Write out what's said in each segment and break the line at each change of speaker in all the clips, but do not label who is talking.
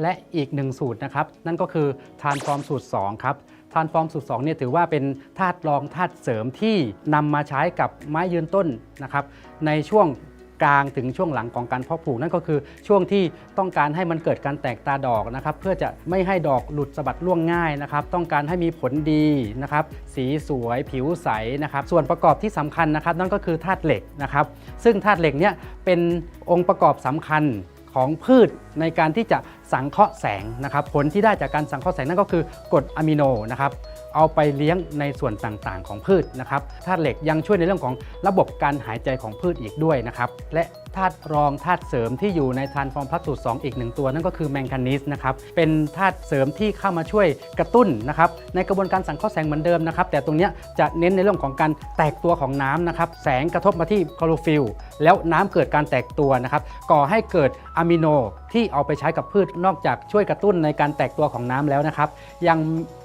และอีกหนึ่งสูตรนะครับ นั่นก็คือทานฟอร์มสูตร 2 ครับทานฟอร์มสูตร2เนี่ยถือว่าเป็นธาตุรองธาตุเสริมที่นำมาใช้กับไม้ยืนต้นนะครับ ในช่วงกลางถึงช่วงหลังของการเพาะปลูกนั่นก็คือช่วงที่ต้องการให้มันเกิดการแตกตาดอกนะครับ เพื่อจะไม่ให้ดอกหลุดสะบัดร่วงง่ายนะครับ ต้องการให้มีผลดีนะครับ สีสวยผิวใสนะครับ ส่วนประกอบที่สำคัญนะครับ นั่นก็คือธาตุเหล็กนะครับ ซึ่งธาตุเหล็กเนี่ยเป็นองค์ประกอบสำคัญของพืชในการที่จะ สังเคราะห์แสงนะครับ ผลที่ได้จากการสังเคราะห์แสงนั่นก็คือกรดอะมิโนนะครับเอาไปเลี้ยงในส่วนต่างๆ ของพืชนะครับธาตุเหล็กยังช่วยในเรื่องของระบบการหายใจของพืชอีกด้วยนะครับและธาตุรองธาตุเสริมที่อยู่ในทานฟอร์มพลัสสูตร2อีกหนึ่งตัวนั่นก็คือแมงกานีสนะครับเป็นธาตุเสริมที่เข้ามาช่วยกระตุ้นนะครับในกระบวนการสังเคราะห์แสงเหมือนเดิมนะครับแต่ตรงนี้จะเน้นในเรื่องของการแตกตัวของน้ำนะครับแสงกระทบมาที่คลอโรฟิลแล้วน้ำเกิดการแตกตัวนะครับก่อให้เกิดอะมิโนที่เอาไปใช้กับพืชนอกจากช่วยกระตุ้นในการแตกตัวของน้ำแล้วนะครับ ยัง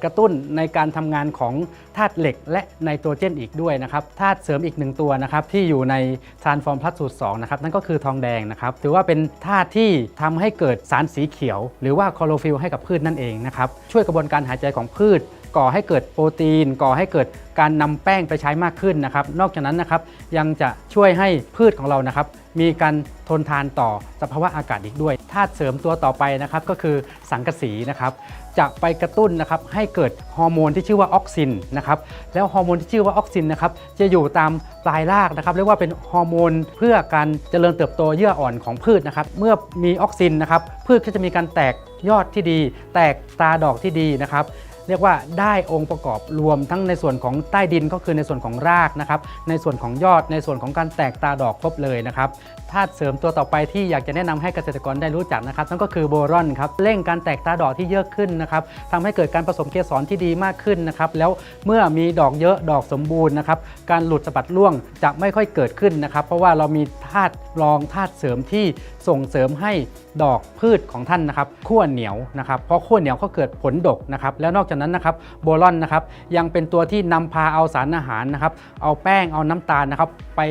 กระตุ้นในการทำงานของธาตุเหล็กและไนโตรเจนอีกด้วยนะครับธาตุเสริมอีกหนึ่งตัวนะครับที่อยู่ในทานฟอร์มพลัสสูตร2นะครับนั่นก็คือทองแดงนะครับถือว่าเป็นธาตุที่ทำให้เกิดสารสีเขียว หรือว่าคลอโรฟิลให้กับพืชนั่นเองนะครับช่วยกระบวนการหายใจของพืช ก่อให้เกิดโปรตีน ก่อให้เกิดการนำแป้งไปใช้มากขึ้นนะครับ นอกจากนั้นนะครับยังจะช่วยให้พืชของเรานะครับ มีการทนทานต่อสภาวะอากาศอีกด้วยธาตุเสริมตัวต่อไปนะครับก็คือสังกะสีนะครับ จะไปกระตุ้นนะครับให้เกิดฮอร์โมนที่ชื่อว่าออกซินนะครับแล้วฮอร์โมนที่ชื่อว่าออกซินนะครับจะอยู่ตามปลายรากนะครับเรียกว่าเป็นฮอร์โมนเพื่อการเจริญเติบโตเยื่ออ่อนของพืชนะครับ เมื่อมีออกซินนะครับพืชก็จะมีการแตกยอดที่ดี แตกตาดอกที่ดีนะครับ เรียกว่าได้องค์ประกอบรวมทั้งในส่วนของใต้ดินก็คือในส่วนของรากนะครับ ในส่วนของยอดในส่วนของการแตกตาดอกครบเลยนะครับธาตุเสริมตัวต่อไปที่อยากจะแนะนำให้เกษตรกรได้รู้จักนะครับนั่นก็คือโบรอนครับเร่งการแตกตาดอกที่เยอะขึ้นนะครับทำให้เกิดการผสมเกสรที่ดีมากขึ้นนะครับแล้วเมื่อมีดอกเยอะดอกสมบูรณ์นะครับการหลุดสะบัดร่วงจะไม่ค่อยเกิดขึ้นนะครับ เพราะว่าเรามีธาตุรองธาตุเสริมที่ส่งเสริมให้ดอกพืชของท่านนะครับขั้วเหนียวนะครับเพราะขั้วเหนียวก็เกิดผลดกนะครับแล้วนอกจากนั้นนะครับโบรอนนะครับยังเป็นตัวที่นำพาเอาสารอาหารนะครับเอาแป้งเอาน้ำตาลนะครับไป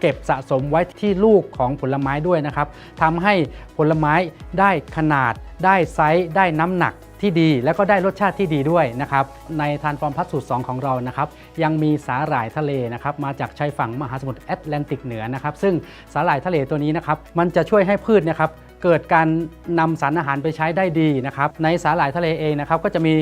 เก็บสะสมไว้ที่ลูกของผลไม้ด้วยนะครับทำให้ผลไม้ได้ขนาด ได้ไซส์ได้น้ำหนักที่ดีแล้วก็ได้รสชาติที่ดีด้วยนะครับในทานฟอร์มพัสสูตร 2 ของเรานะครับยังมีสาหร่ายทะเลนะครับมาจากชายฝั่งมหาสมุทรแอตแลนติกเหนือนะครับซึ่งสาหร่ายทะเลตัวนี้นะครับมันจะช่วยให้พืชนะครับเกิดการนำสารอาหารไปใช้ได้ดีนะครับในสาหร่ายทะเลเองนะครับก็จะมี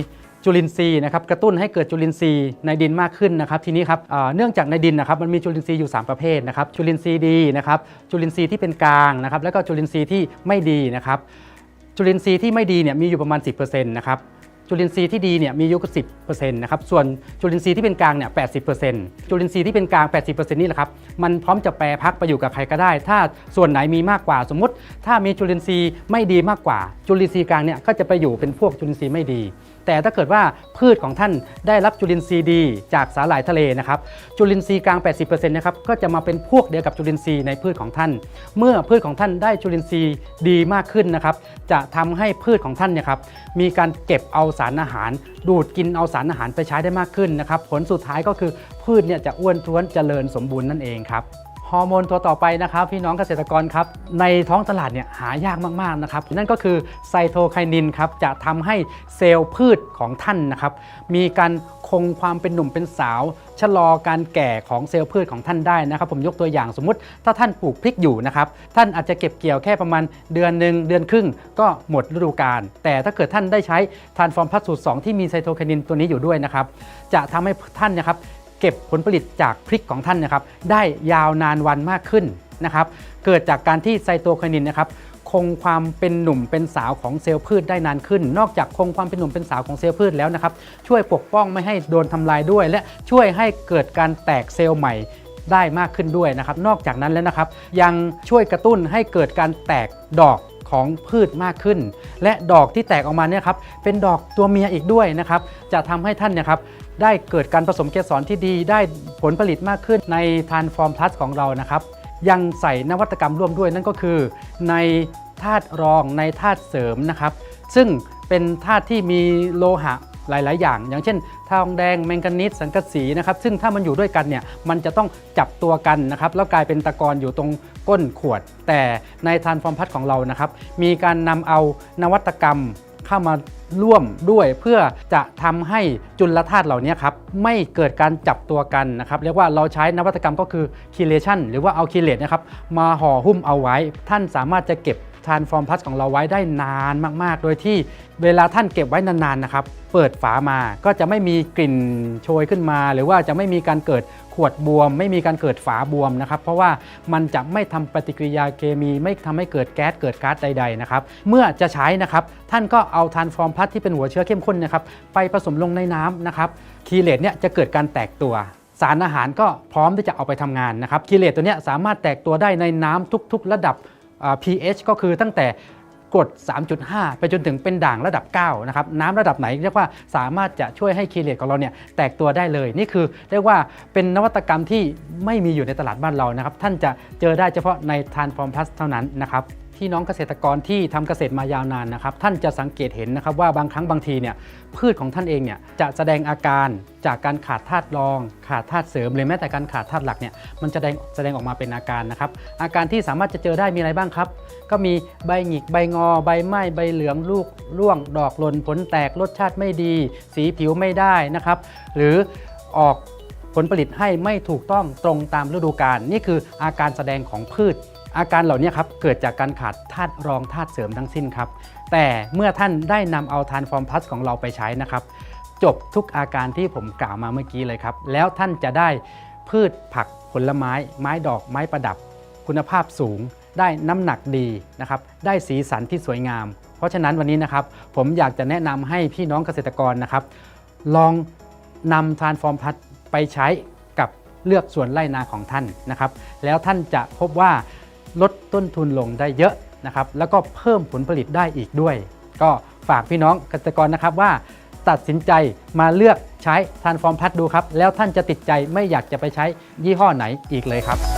จุลินทรีย์นะครับกระตุ้นให้เกิดจุลินทรีย์ในดินมากขึ้นนะครับทีนี้ครับเนื่องจากในดินนะครับมันมีจุลินทรีย์อยู่ 3 ประเภทนะครับจุลินทรีย์ดีนะครับจุลินทรีย์ที่เป็นกลางนะครับแล้วก็จุลินทรีย์ที่ไม่ดีนะครับจุลินทรีย์ที่ไม่ดีเนี่ยมีอยู่ประมาณ 10%นะครับจุลินทรีย์ที่ดีเนี่ยมีอยู่10%นะครับ ส่วนจุลินทรีย์ที่เป็นกลางเนี่ย80%จุลินทรีย์ที่เป็นกลาง80%นี่แหละครับ มันพร้อมจะแปรพักไปอยู่กับใครก็ได้ ถ้าส่วนไหนมีมากกว่า สมมติ ถ้ามีจุลินทรีย์ไม่ดีมากกว่า จุลินทรีย์กลางเนี่ยก็จะไปอยู่เป็นพวกจุลินทรีย์ไม่ดี แต่ถ้าเกิดว่าพืชของท่านได้รับจุลินทรีย์ดีจากสาหร่ายทะเลนะครับจุลินทรีย์กลาง 80%นะครับก็จะมาเป็นพวกเดียวกับจุลินทรีย์ในพืชของท่าน เมื่อพืชของท่านได้จุลินทรีย์ดีมากขึ้นนะครับจะทำให้พืชของท่านเนี่ยครับมีการเก็บเอาสารอาหาร ดูดกินเอาสารอาหารไปใช้ได้มากขึ้นนะครับผลสุดท้ายก็คือพืชเนี่ยจะอ้วนท้วนเจริญสมบูรณ์นั่นเองครับ ฮอร์โมนตัวต่อไปนะครับพี่น้องเกษตรกรครับในท้องตลาดเนี่ยหายากมากๆนะครับนั่นก็คือไซโตไคนินครับจะทำให้เซลล์พืชของท่านนะครับมีการคงความเป็นหนุ่มเป็นสาว ชะลอการแก่ของเซลล์พืชของท่านได้นะครับผมยกตัวอย่างสมมุติ ถ้าท่านปลูกพริกอยู่นะครับท่านอาจจะเก็บเกี่ยวแค่ประมาณเดือนหนึ่งเดือนครึ่งก็หมดฤดูกาลแต่ถ้าเกิดท่านได้ใช้ทานฟอร์มพัสสูตร2ที่มีไซโตไคนินตัวนี้อยู่ด้วยนะครับจะทำให้ท่านนะครับ เก็บผลผลิตจากพริกของท่านนะครับ ได้ยาวนานวันมากขึ้นนะครับ เกิดจากการที่ไซโตไคนินนะครับคงความเป็นหนุ่มเป็นสาวของเซลล์พืชได้นานขึ้น นอกจากคงความเป็นหนุ่มเป็นสาวของเซลล์พืชแล้วนะครับ ช่วยปกป้องไม่ให้โดนทำลายด้วย และช่วยให้เกิดการแตกเซลล์ใหม่ได้มากขึ้นด้วยนะครับ นอกจากนั้นแล้วนะครับ ยังช่วยกระตุ้นให้เกิดการแตกดอก ของพืชมากขึ้น และดอกที่แตกออกมาเนี่ยครับเป็นดอกตัวเมียอีกด้วยนะครับจะทำให้ท่านเนี่ยครับได้เกิดการผสมเกสรที่ดีได้ผลผลิตมากขึ้นในทานฟอร์มพลัสของเรานะครับยังใส่นวัตกรรมร่วมด้วยนั่นก็คือ ในธาตุรองในธาตุเสริมนะครับ ซึ่งเป็นธาตุที่มีโลหะ หลาย ๆ อย่าง อย่างเช่นทองแดงแมงกานีสสังกะสีนะครับซึ่งถ้ามันอยู่ด้วยกันเนี่ยมันจะต้องจับตัวกันนะครับแล้วกลายเป็นตะกอนอยู่ตรงก้นขวด แต่ในทานฟอร์มพัดของเรานะครับมีการนำเอานวัตกรรมเข้ามาร่วมด้วยเพื่อจะทำให้จุลธาตุเหล่านี้ครับไม่เกิดการจับตัวกันนะครับเรียกว่าเราใช้นวัตกรรมก็คือคีเลชันหรือว่าเอาคีเลตนะครับมาห่อหุ้มเอาไว้ ท่านสามารถจะเก็บ ทานฟอร์มพัสของเราไว้ได้นานมาก ๆ โดยที่เวลาท่านเก็บไว้นาน ๆ นะครับ เปิดฝามาก็จะไม่มีกลิ่นโชยขึ้นมา หรือว่าจะไม่มีการเกิดขวดบวม ไม่มีการเกิดฝาบวมนะครับ เพราะว่ามันจะไม่ทำปฏิกิริยาเคมีไม่ทำให้เกิดแก๊สเกิดก๊าซใด ๆ นะครับ เมื่อจะใช้นะครับ ท่านก็เอาทานฟอร์มพัดที่เป็นหัวเชื้อเข้มข้นนะครับ ไปผสมลงในน้ำนะครับคีเลตเนี่ยจะเกิดการแตกตัวสารอาหารก็พร้อมที่จะเอาไปทำงานนะครับคีเลตตัวเนี้ยสามารถแตกตัวได้ในน้ำทุก ๆ ระดับ pH ก็คือตั้งแต่กรด 3.5 ไปจนถึงเป็นด่างระดับ 9 นะครับ น้ำระดับไหนเรียกว่าสามารถจะช่วยให้คีเลตของเราเนี่ยแตกตัวได้เลย นี่คือเรียกว่าเป็นนวัตกรรมที่ไม่มีอยู่ในตลาดบ้านเรานะครับ ท่านจะเจอได้เฉพาะในทานฟอร์มพลัสเท่านั้นนะครับ ที่น้องเกษตรกรที่ทำเกษตรมายาวนานนะครับ ท่านจะสังเกตเห็นนะครับว่าบางครั้งบางทีเนี่ยพืชของท่านเองเนี่ยจะแสดงอาการจากการขาดธาตุรอง ขาดธาตุเสริมหรือแม้แต่การขาดธาตุหลักเนี่ยมันจะแสดงแสดงออกมาเป็นอาการนะครับ อาการที่สามารถจะเจอได้มีอะไรบ้างครับ ก็มีใบหงิกใบงอ ใบไหม้ใบเหลืองลูกร่วงดอกหล่นผลแตกรสชาติไม่ดี สีผิวไม่ได้นะครับ หรือออกผลผลิตให้ไม่ถูกต้องตรงตามฤดูกาลนี่คืออาการแสดงของพืช อาการเหล่านี้ครับเกิดจากการขาดธาตุรองธาตุเสริมทั้งสิ้นครับ แต่เมื่อท่านได้นำเอาทานฟอร์มพลัสของเราไปใช้นะครับ จบทุกอาการที่ผมกล่าวมาเมื่อกี้เลยครับ แล้วท่านจะได้พืชผักผลไม้ ไม้ดอกไม้ประดับ คุณภาพสูง ได้น้ำหนักดีนะครับได้สีสันที่สวยงาม เพราะฉะนั้นวันนี้นะครับผมอยากจะแนะนำให้พี่น้องเกษตรกรนะครับ ลองนำทานฟอร์มพัสไปใช้กับเลือกส่วนไร่นาของท่านนะครับ แล้วท่านจะพบว่า ลดต้นทุนลงได้เยอะนะครับแล้วก็เพิ่มผลผลิตได้อีกด้วย ก็ฝากพี่น้องเกษตรกรนะครับว่า ตัดสินใจมาเลือกใช้ทานฟอร์มพัดดูครับ แล้วท่านจะติดใจไม่อยากจะไปใช้ยี่ห้อไหนอีกเลยครับ